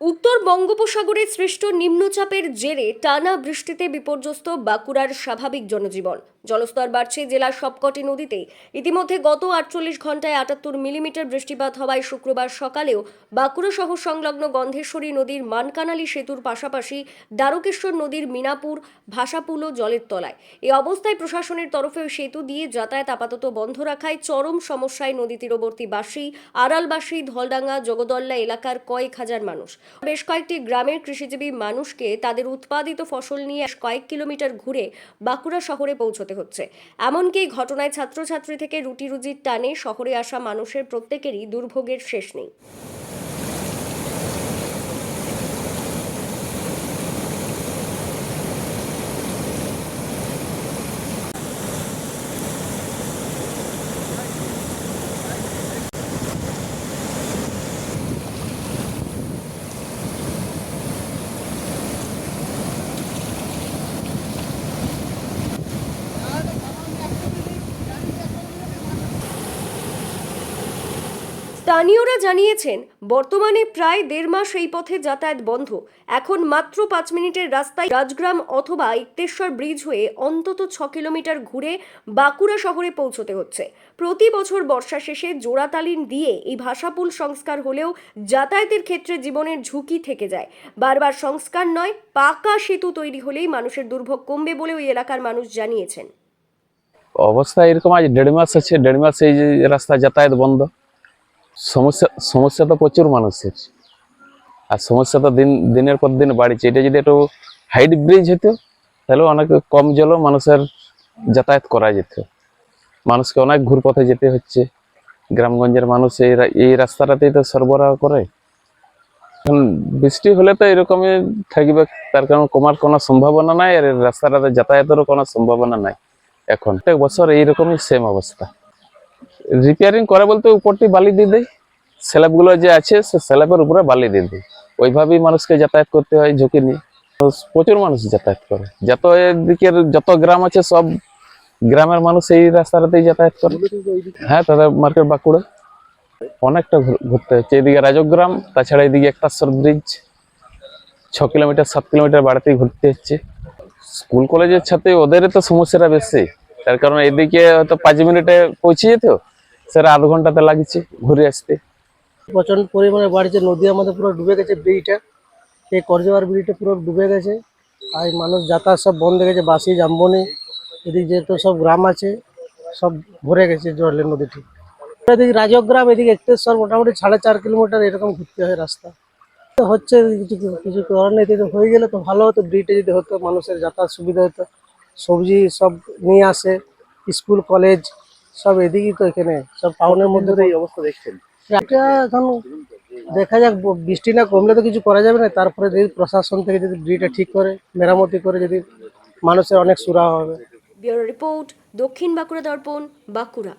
উত্তর বঙ্গোপসাগরে সৃষ্ট নিম্নচাপের জেরে টানা বৃষ্টিতে বিপর্যস্ত বাঁকুড়ার স্বাভাবিক জনজীবন। জলস্তর বাড়ছে জেলার সবকটি নদীতেই ইতিমধ্যে গত আটচল্লিশ ঘন্টায় আটাত্তর মিলিমিটার বৃষ্টিপাত হওয়ায় শুক্রবার সকালেও বাঁকুড়া শহর সংলগ্ন গন্ধেশ্বরী নদীর মানকানালি সেতুর পাশাপাশি দ্বারকেশ্বর নদীর মিনাপুর ভাষাপুলও জলের তলায়। এ অবস্থায় প্রশাসনের তরফে সেতু দিয়ে যাতায়াত আপাতত বন্ধ রাখায় চরম সমস্যায় নদী তীরবর্তী বাসী, আড়ালবাসী, ধলডাঙ্গা, জগদল্লা এলাকার কয়েক হাজার মানুষ। বেশ কয়েকটি গ্রামের কৃষিজীবী মানুষকে তাদের উৎপাদিত ফসল নিয়ে কয়েক কিলোমিটার ঘুরে বাঁকুড়া শহরে পৌঁছতে হচ্ছে। এমনকি ঘটনায় ছাত্রছাত্রী থেকে রুটি রুজির টানে শহরে আসা মানুষের প্রত্যেকেরই দুর্ভোগের শেষ নেই। স্থানীয়রা জানিয়েছেন, বর্তমানে প্রায় দেড় মাস এই পথে যাতায়াত বন্ধ। এখন মাত্র পাঁচ মিনিটের রাস্তায় রাজগ্রাম অথবা ইক্তেশ্বর ব্রিজ হয়ে অন্তত ছ কিলোমিটার ঘুরে বাঁকুড়া শহরে পৌঁছতে হচ্ছে। প্রতি বছর বর্ষা শেষে জোড়াতালিন দিয়ে এই ভাষাপুল সংস্কার হলেও যাতায়াতের ক্ষেত্রে জীবনের ঝুঁকি থেকে যায়। বারবার সংস্কার নয়, পাকা সেতু তৈরি হলেই মানুষের দুর্ভোগ কমবে বলে ওই এলাকার মানুষ জানিয়েছেন। অবস্থা এরকম আজ দেড় মাস আছে দেড় মাস এই রাস্তা যাতায়াত বন্ধ। সমস্যা সমস্যা তো প্রচুর মানুষের। আর সমস্যা তো দিন, দিনের পর দিন বাড়ছে। এটা যদি একটু হাইট ব্রিজ হতো তাহলে অনেক কম জলও মানুষের যাতায়াত করা যেত। মানুষকে অনেক ঘুর পথে যেতে হচ্ছে। গ্রামগঞ্জের মানুষ এই এই রাস্তাটাতেই তো সরবরাহ করে। এখন বৃষ্টি হলে তো এরকমই থাকবে, তার কারণ কমার কোনো সম্ভাবনা নাই, আর রাস্তাটাতে যাতায়াতেরও কোনো সম্ভাবনা নাই। এখন প্রত্যেক বছর এইরকমই সেম অবস্থা। রিপেয়ারিং করে বলতে উপরটি বালি দিয়ে দেয় স্ল্যাবগুলো যে আছে, সে স্ল্যাবের উপরে বালি দিয়ে দেয় ওইভাবেই মানুষকে যাতায়াত করতে হয়, ঝুঁকি নিয়ে। প্রচুর মানুষ যাতায়াত করে। যত এদিকের যত গ্রাম আছে, সব গ্রামের মানুষ এই রাস্তাটাতেই যাতায়াত করে। হ্যাঁ তাদের মার্কেট বাঁকুড়া। অনেকটা ঘুরতে হচ্ছে। এদিকে রাজগ্রাম, তাছাড়া এদিকে একটাশ্বর ব্রিজ ছ কিলোমিটার, সাত কিলোমিটার বাড়াতেই ঘুরতে হচ্ছে। স্কুল, কলেজের ছাত্রী ওদের তো সমস্যাটা বেশি। তার কারণ এদিকে হয়তো পাঁচ মিনিটে পৌঁছে যেত। সেটা আধ ঘন্টাতে লাগছে ঘুরে আসতে। প্রচণ্ড পরিমাণে বাড়ছে নদী আমাদের পুরো ডুবে গেছে ব্রিজটা এই করজোয়ার ব্রিজটা পুরো ডুবে গেছে। আর মানুষ যাতায়াত সব বন্ধ হয়ে গেছে বাসি জাম্বনি এদিকে যেহেতু সব গ্রাম আছে, সব ভরে গেছে জলের নদীটি। এদিকে রাজগ্রাম, এদিকে একটেশ্বর মোটামুটি সাড়ে চার কিলোমিটার এরকম ঘুরতে হয় রাস্তা। তো হচ্ছে, কিছু কিছু করার নেই হয়ে গেলে তো ভালো হতো ব্রিজটা যদি হতো, মানুষের যাতায়াত সুবিধা হতো। সবজি সব নিয়ে আসে, স্কুল কলেজ সব এদিকেই তো এখানে, সব টাউনের মধ্যে এই অবস্থা দেখছেন। এটা এখন দেখা যাক, বৃষ্টি না কমলে তো কিছু করা যাবে না, তারপরে যদি প্রশাসন থেকে যদি ব্রিজটা ঠিক করে, মেরামতি করে যদি মানুষের অনেক সুরাহ হবে। ব্যুরো রিপোর্ট দক্ষিণ বাঁকুড়া দর্পণ, বাঁকুড়া।